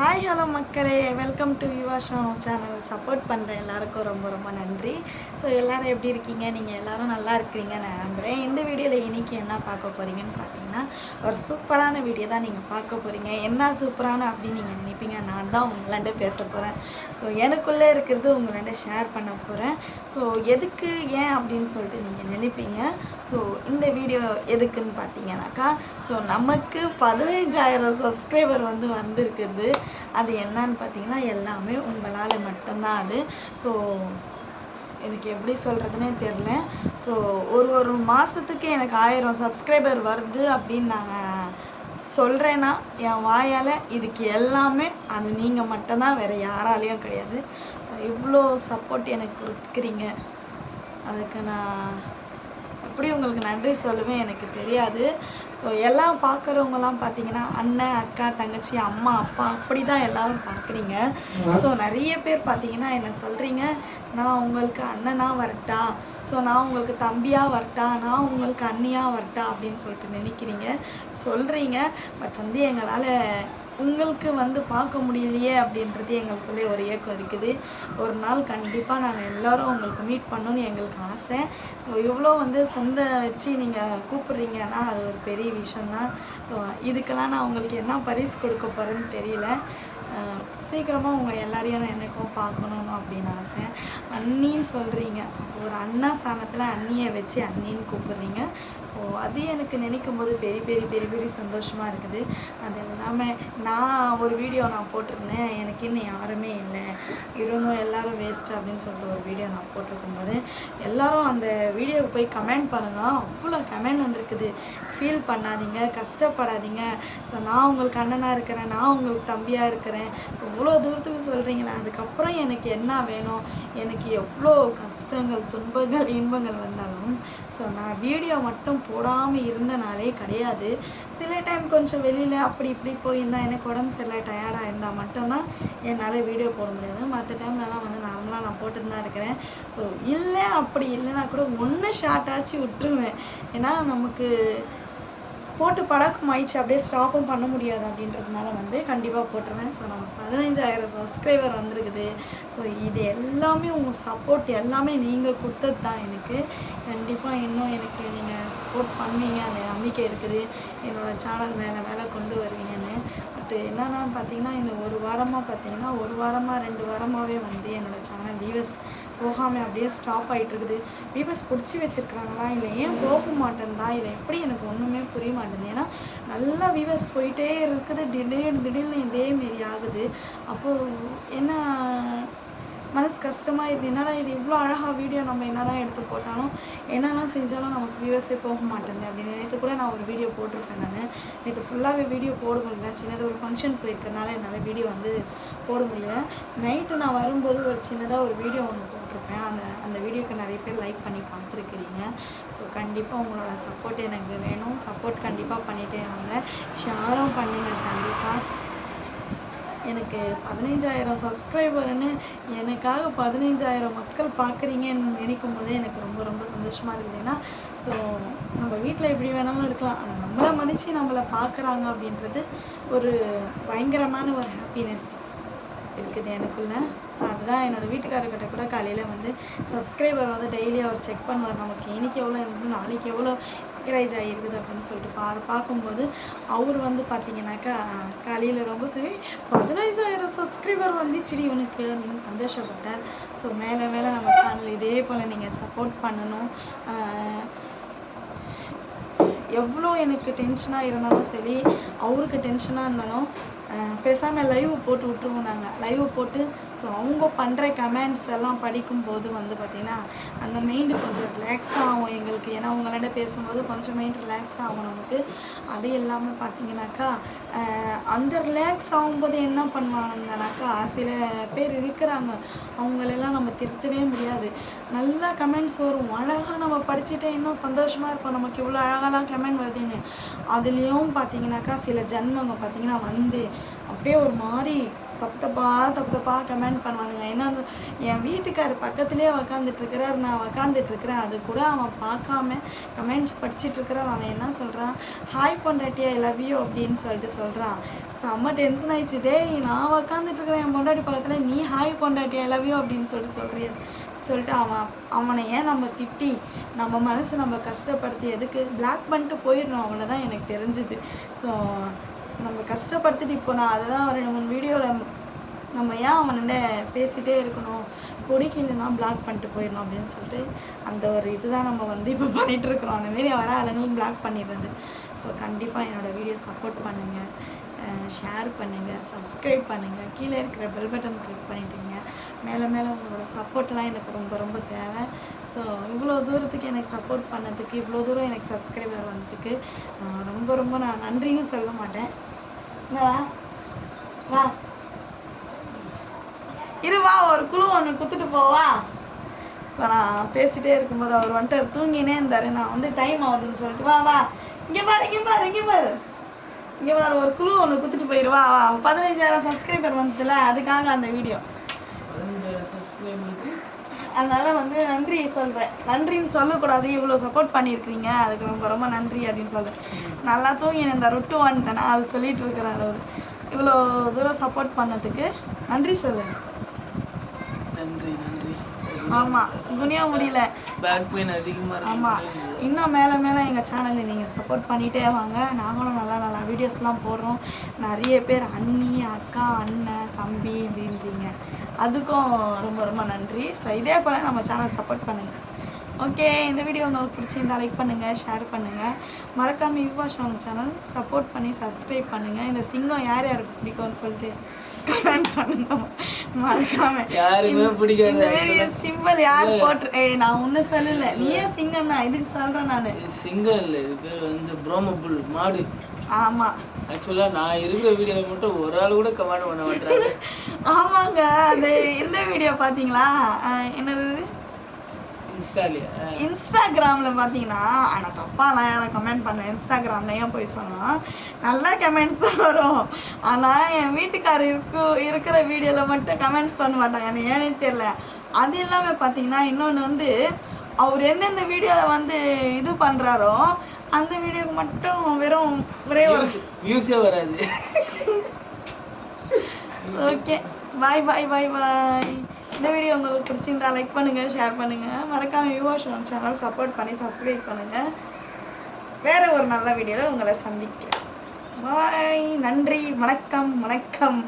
Hi hello மக்களே. Welcome to யுவாஷா channel support பண்ணுற எல்லாருக்கும் ரொம்ப ரொம்ப நன்றி. ஸோ எல்லோரும் எப்படி இருக்கீங்க? நீங்கள் எல்லோரும் நல்லா இருக்கிறீங்க நான் நம்புகிறேன் இந்த வீடியோவில் இன்றைக்கி என்ன பார்க்க போகிறீங்கன்னு பார்த்தீங்கன்னா ஒரு சூப்பரான வீடியோ தான் நீங்கள் பார்க்க போகிறீங்க என்ன சூப்பரான அப்படின்னு நீங்கள் நினைப்பீங்க? நான் தான் உங்களாண்ட பேச போகிறேன் ஸோ எனக்குள்ளே இருக்கிறது உங்களாண்ட ஷேர் பண்ண போகிறேன் ஸோ எதுக்கு ஏன் அப்படின்னு சொல்லிட்டு நீங்கள் நினைப்பீங்க? ஸோ இந்த வீடியோ எதுக்குன்னு பார்த்தீங்கன்னாக்கா ஸோ நமக்கு பதினைஞ்சாயிரம் சப்ஸ்கிரைபர் வந்து வந்திருக்குது. அது என்னன்னு பார்த்தீங்கன்னா எல்லாமே உங்களால் மட்டும்தான் அது. ஸோ எனக்கு எப்படி சொல்கிறதுனே தெரில ஸோ ஒரு ஒரு மாதத்துக்கு எனக்கு ஆயிரம் சப்ஸ்கிரைபர் வருது அப்படின்னு நான் சொல்கிறேன்னா என் வாயால் இதுக்கு எல்லாமே அது நீங்கள் மட்டும்தான் வேறு யாராலையும் கிடையாது. இவ்வளோ சப்போர்ட் எனக்கு கொடுக்குறீங்க. அதுக்கு நான் எப்படி உங்களுக்கு நன்றி சொல்லுவேன் எனக்கு தெரியாது. ஸோ எல்லாம் பார்க்குறவங்கலாம் பார்த்தீங்கன்னா அண்ணன் அக்கா தங்கச்சி அம்மா அப்பா அப்படி தான் எல்லாரும் பார்க்குறீங்க. ஸோ நிறைய பேர் பார்த்தீங்கன்னா என்ன சொல்கிறீங்க நான் உங்களுக்கு அண்ணனாக வரட்டா? ஸோ நான் உங்களுக்கு தம்பியாக வரட்டா? நான் உங்களுக்கு அண்ணியாக வரட்டா? அப்படின்னு சொல்லிட்டு நினைக்கிறீங்க. சொல்கிறீங்க பட் வந்து எங்களால் உங்களுக்கு வந்து பார்க்க முடியலையே அப்படின்றது எங்களுக்குள்ளே ஒரு ஏக்கம் இருக்குது. ஒரு நாள் கண்டிப்பாக நாங்கள் எல்லோரும் உங்களுக்கு மீட் பண்ணணும்னு எங்களுக்கு ஆசை. இவ்வளோ வந்து சொந்த வச்சு நீங்கள் கூப்பிட்றீங்கன்னா அது ஒரு பெரிய விஷயந்தான் ஸோ இதுக்கெல்லாம் நான் உங்களுக்கு என்ன பரிசு கொடுக்க போகிறேன்னு தெரியல. சீக்கிரமாக உங்கள் எல்லாரையும் நான் என்னைக்கும் பார்க்கணும் அப்படின்னு ஆசை. அண்ணின்னு சொல்கிறீங்க ஒரு அண்ணா சாணத்தில் அண்ணியை வச்சு அண்ணின்னு கூப்பிட்றீங்க. ஓ அது எனக்கு நினைக்கும் போது பெரிய பெரிய பெரிய பெரிய சந்தோஷமாக இருக்குது. அது இல்லாமல் நான் ஒரு வீடியோ நான் போட்டிருந்தேன். எனக்கு இன்னும் யாருமே இல்லை. இருந்தும் எல்லாரும் வேஸ்ட்டு அப்படின்னு சொல்லிட்டு ஒரு வீடியோ நான் போட்டிருக்கும் போது எல்லோரும் அந்த வீடியோவுக்கு போய் கமெண்ட் பண்ணுங்கள் அவ்வளோ கமெண்ட் வந்திருக்குது. ஃபீல் பண்ணாதீங்க. கஷ்டப்படாதீங்க. ஸோ நான் உங்களுக்கு அண்ணனாக இருக்கிறேன். நான் உங்களுக்கு தம்பியாக இருக்கிறேன். இவ்வளோ தூரத்துக்கு சொல்கிறீங்களே அதுக்கப்புறம் எனக்கு என்ன வேணும்? எனக்கு எவ்வளோ கஷ்டங்கள் துன்பங்கள் இன்பங்கள் வந்தாலும் ஸோ நான் வீடியோ மட்டும் போடாமல் இருந்தனாலே கிடையாது. சில டைம் கொஞ்சம் வெளியில் அப்படி இப்படி போயிருந்தால் எனக்கு உடம்பு சரியில்லை டயர்டாக இருந்தால் மட்டும்தான் என்னால் வீடியோ போட முடியாது. மற்ற டைம்லலாம் வந்து நார்மலாக நான் போட்டுட்டு தான் இருக்கிறேன். ஸோ இல்லை அப்படி இல்லைன்னா கூட ஒன்று ஷார்ட்டாச்சு விட்டுருவேன். ஏன்னா நமக்கு போட்டு பழக்கம் ஆயிடுச்சு. அப்படியே ஸ்டாப்பும் பண்ண முடியாது அப்படின்றதுனால வந்து கண்டிப்பாக போட்டுருவேன் ஸோ நம்ம பதினஞ்சாயிரம் சப்ஸ்கிரைபர் வந்திருக்குது. ஸோ இது எல்லாமே உங்கள் சப்போர்ட் எல்லாமே நீங்கள் கொடுத்தது தான் எனக்கு. கண்டிப்பாக இன்னும் எனக்கு நீங்கள் சப்போர்ட் பண்ணீங்க அந்த நம்பிக்கை இருக்குது. என்னோடய சேனல் மேலே மேலே கொண்டு வருவீங்கன்னு. பட் என்னென்னா பார்த்தீங்கன்னா இந்த ஒரு வாரமாக பார்த்தீங்கன்னா ஒரு வாரமாக ரெண்டு வாரமாகவே வந்து என்னோடய சேனல் வியூவர்ஸ் போகாமல் அப்படியே ஸ்டாப் ஆகிட்டு இருக்குது வியூவர்ஸ் பிடிச்சி வச்சுருக்குறாங்களா இல்லை ஏன் போக மாட்டேன்தா இல்லை எப்படி எனக்கு ஒன்றுமே புரிய மாட்டேங்குது. ஏன்னா நல்லா வியூவர்ஸ் போயிட்டே இருக்குது. திடீர்னு திடீர்னு இதேமாரி ஆகுது. அப்போது என்ன மனசு கஷ்டமாக இருக்குது என்னடா இது இவ்வளோ அழகாக வீடியோ நம்ம என்ன தான் எடுத்து போட்டாலும் என்னெல்லாம் செஞ்சாலும் நமக்கு வியூவர்ஸே போக மாட்டேங்குது அப்படின்னு நேற்று கூட நான் ஒரு வீடியோ போட்டிருப்பேன் நான். நேற்று ஃபுல்லாகவே வீடியோ போட முடியல. சின்னதாக ஒரு ஃபங்க்ஷன் போயிருக்கனால என்னால் வீடியோ வந்து போட முடியல. நைட்டு நான் வரும்போது ஒரு சின்னதாக ஒரு வீடியோ ஒன்று போட்டிருப்பேன். அந்த அந்த வீடியோக்கு நிறைய பேர் லைக் பண்ணி பார்த்துருக்கிறீங்க. ஸோ கண்டிப்பாக உங்களோட சப்போர்ட் எனக்கு வேணும். சப்போர்ட் கண்டிப்பாக பண்ணிகிட்டே வாங்க. ஷேரும் பண்ணுங்கள் கண்டிப்பாக எனக்கு பதினைஞ்சாயிரம் சப்ஸ்கிரைபர்னு எனக்காக பதினைஞ்சாயிரம் மக்கள் பார்க்குறீங்கன்னு நினைக்கும் போதே எனக்கு ரொம்ப ரொம்ப சந்தோஷமாக இருக்குது. ஏன்னா ஸோ நம்ம வீட்டில் எப்படி வேணாலும் இருக்கலாம். ஆனால் நம்மளை மதித்து நம்மளை பார்க்குறாங்க அப்படின்றது ஒரு பயங்கரமான ஒரு ஹாப்பினஸ் இருக்குது எனக்குள்ள. ஸோ அதுதான் என்னோடய வீட்டுக்காரர்கிட்ட கூட காலையில் வந்து சப்ஸ்கிரைபர் வந்து டெய்லி அவர் செக் பண்ணுவார். நமக்கு இன்றைக்கி எவ்வளோ இருக்குது நாளைக்கு எவ்வளோ என்கரேஜ் ஆகிருக்குது அப்படின்னு சொல்லிட்டு பா பார்க்கும்போது அவர் வந்து பார்த்தீங்கன்னாக்கா காலையில் ரொம்ப சரி பதினைஞ்சாயிரம் சப்ஸ்கிரைபர் வந்துச்சுடி இவனுக்கு அப்படின்னு சந்தோஷப்பட்டார். ஸோ மேலே மேலே நம்ம சேனல் இதே போல் நீங்கள் சப்போர்ட் பண்ணணும். எவ்வளோ எனக்கு டென்ஷனாக இருந்தாலும் சரி அவருக்கு டென்ஷனாக இருந்தாலும் பேசாமல் லைவ் போட்டு விட்ருவோம் நாங்கள் லைவ் போட்டு ஸோ அவங்க பண்ணுற கமெண்ட்ஸ் எல்லாம் படிக்கும்போது வந்து பார்த்திங்கன்னா அந்த மைண்டு கொஞ்சம் ரிலாக்ஸ் ஆகும் எங்களுக்கு. ஏன்னா அவங்களாண்ட பேசும்போது கொஞ்சம் மைண்ட் ரிலாக்ஸ் ஆகும் நமக்கு. அது இல்லாமல் பார்த்தீங்கன்னாக்கா அந்த ரிலாக்ஸ் ஆகும்போது என்ன பண்ணுவாங்கனாக்கா சில பேர் இருக்கிறாங்க. அவங்களெல்லாம் நம்ம திருத்தவே முடியாது. நல்லா கமெண்ட்ஸ் வரும். அழகாக நம்ம படிச்சுட்டே இன்னும் சந்தோஷமாக இருப்போம். நமக்கு இவ்வளோ அழகாலாம் கமெண்ட் வருதுன்னு. அதுலேயும் பார்த்தீங்கன்னாக்கா சில ஜன்மங்க பார்த்தீங்கன்னா வந்து அப்படியே ஒரு மாதிரி தப்பு தப்பா தப்பு தப்பா கமெண்ட் பண்ணுவானுங்க. ஏன்னா என் வீட்டுக்கார் பக்கத்துலேயே உக்காந்துட்டு இருக்கிறார் நான் உக்காந்துட்டு இருக்கிறேன் அது கூட அவன் பார்க்காம கமெண்ட்ஸ் படிச்சிட்டு இருக்கிறான் அவன் என்ன சொல்கிறான் ஹாய் பொண்டாட்டியா லவ் யூ அப்படின்னு சொல்லிட்டு சொல்கிறான் செம்ம டென்ஷன் ஆயிடுச்சு. டேய் நான் உக்காந்துட்டு இருக்கிறேன் என் பொண்டாட்டி பக்கத்தில் நீ ஹாய் பொண்டாட்டி லவ் யூ அப்படின்னு சொல்லிட்டு சொல்கிறேன் சொல்லிட்டு அவன் அவனை ஏன் நம்ம திட்டி நம்ம மனசை நம்ம கஷ்டப்படுத்தி எதுக்கு? பிளாக் பண்ணிட்டு போயிடணும். அவ்வளோதான் எனக்கு தெரிஞ்சுது. ஸோ நம்ம கஷ்டப்படுத்திட்டு இப்போ நான் அதை தான் ரெண்டு மூணு வீடியோவில் நம்ம ஏன் அவன்கிட்ட பேசிகிட்டே இருக்கணும்? பிடிக்கலன்னா பிளாக் பண்ணிட்டு போயிடணும் அப்படின்னு சொல்லிட்டு அந்த ஒரு இதுதான் நம்ம வந்து இப்போ பண்ணிகிட்டு இருக்கிறோம். அந்தமாரி வர ஆளுங்களும் பிளாக் பண்ணிடுறது. ஸோ கண்டிப்பாக என்னோடய வீடியோ சப்போர்ட் பண்ணுங்கள் ஷேர் பண்ணுங்கள் சப்ஸ்கிரைப் பண்ணுங்கள் கீழே இருக்கிற பெல் பட்டன் கிளிக் பண்ணிட்டீங்க. மேலே மேலே உங்களோட சப்போர்ட்லாம் எனக்கு ரொம்ப ரொம்ப தேவை. ஸோ இவ்வளோ தூரத்துக்கு எனக்கு சப்போர்ட் பண்ணதுக்கு இவ்வளோ தூரம் எனக்கு சப்ஸ்கிரைபர் வந்ததுக்கு ரொம்ப ரொம்ப நான் நன்றியும் சொல்ல மாட்டேன். வா. வா. இரு வா. ஒரு குழு ஒன்று குத்துட்டு போவா இப்போ நான் பேசிட்டே இருக்கும்போது அவர் வந்துட்டு தூங்கினே இருந்தார். நான் வந்து டைம் ஆகுதுன்னு சொல்லிட்டு வா வா. இங்கே பாரு இங்கே பாரு இங்கே பாரு. இங்கே பாரு ஒரு குழு ஒன்று குத்துட்டு போயிடுவா வா பதினஞ்சாயிரம் சப்ஸ்கிரைபர் வந்ததுல அதுக்காக அந்த வீடியோ அதனால வந்து நன்றி சொல்கிறேன் நன்றின்னு சொல்லக்கூடாது. இவ்வளோ சப்போர்ட் பண்ணியிருக்கிறீங்க. அதுக்கு ரொம்ப ரொம்ப நன்றி அப்படின்னு சொல்கிறேன் நல்லா தூங்கி இந்த ரொட்டு வந்துட்டேனா அது சொல்லிட்டு இருக்கிறார் அவர். இவ்வளோ தூரம் சப்போர்ட் பண்ணதுக்கு நன்றி சொல்லுங்கள் ஆமாம் குனியா முடியல. பேக் பெயின் அதிகமாக ஆமாம் இருக்கு இன்னும் மேலே மேலே எங்கள் சேனலை நீங்கள் சப்போர்ட் பண்ணிகிட்டே வாங்க. நாங்களும் நல்லா நல்லா வீடியோஸ்லாம் போடுறோம். நிறைய பேர் அண்ணி அக்கா அண்ணன் தம்பி அப்படின்றீங்க அதுக்கும் ரொம்ப ரொம்ப நன்றி. ஸோ இதே போல் நம்ம சேனல் சப்போர்ட் பண்ணுங்கள் ஓகே இந்த வீடியோ உங்களுக்கு பிடிச்சிருந்தா லைக் பண்ணுங்கள் ஷேர் பண்ணுங்கள் மறக்காமல் யுவா ஷாங் சேனல் சப்போர்ட் பண்ணி சப்ஸ்கிரைப் பண்ணுங்கள் இந்த சிங்கம் யார் யாருக்கு பிடிக்கும்னு சொல்லிட்டு கமெண்ட் பண்ணுங்க. மறக்காம. யாருக்குமே பிடிக்காது இந்த மாதிரி சிம்பிள் யார் போட்டு ஏய் நான் ஒன்றும் சொல்லல. நீயே சிங்கம் தான். இதுக்கு சொல்கிறேன் நான். சிங்கம் இல்லை. இது பேர் வந்து ப்ரோமபுல் மாடு. ஆமாம் ஆக்சுவலாக நான் இருக்கிற வீடியோவில் மட்டும் ஒரு ஆள் கூட கமெண்ட் பண்ண மாட்டாங்க ஆமாங்க. அது இந்த வீடியோ பார்த்தீங்களா அஹ் என்னது இன்ஸ்டாகிராமில் பார்த்தீங்கன்னா ஆனால் தப்பாலாம் யாரும் கமெண்ட் பண்ண இன்ஸ்டாகிராமில் ஏன் போய் சொன்னால் நல்ல கமெண்ட்ஸ் தான் வரும். ஆனால் என் வீட்டுக்காரர் இருக்கு இருக்கிற வீடியோவில் மட்டும் கமெண்ட்ஸ் பண்ண மாட்டாங்க அது ஏனே தெரில அது இல்லாமல் பார்த்தீங்கன்னா இன்னொன்று வந்து அவர் எந்தெந்த வீடியோவில் வந்து இது பண்ணுறாரோ அந்த வீடியோக்கு மட்டும் வெறும் ஒரே ஒரு வியூஸே வராது. ஓகே பாய் பாய் பாய் பாய் இந்த வீடியோ உங்களுக்கு பிடிச்சிருந்தா லைக் பண்ணுங்கள் ஷேர் பண்ணுங்கள் மறக்காம யுவாஷன் சேனல் சப்போர்ட் பண்ணி சப்ஸ்கிரைப் பண்ணுங்கள் வேறு ஒரு நல்ல வீடியோவில் உங்களை சந்திக்கிறேன். பாய் நன்றி. வணக்கம். வணக்கம்.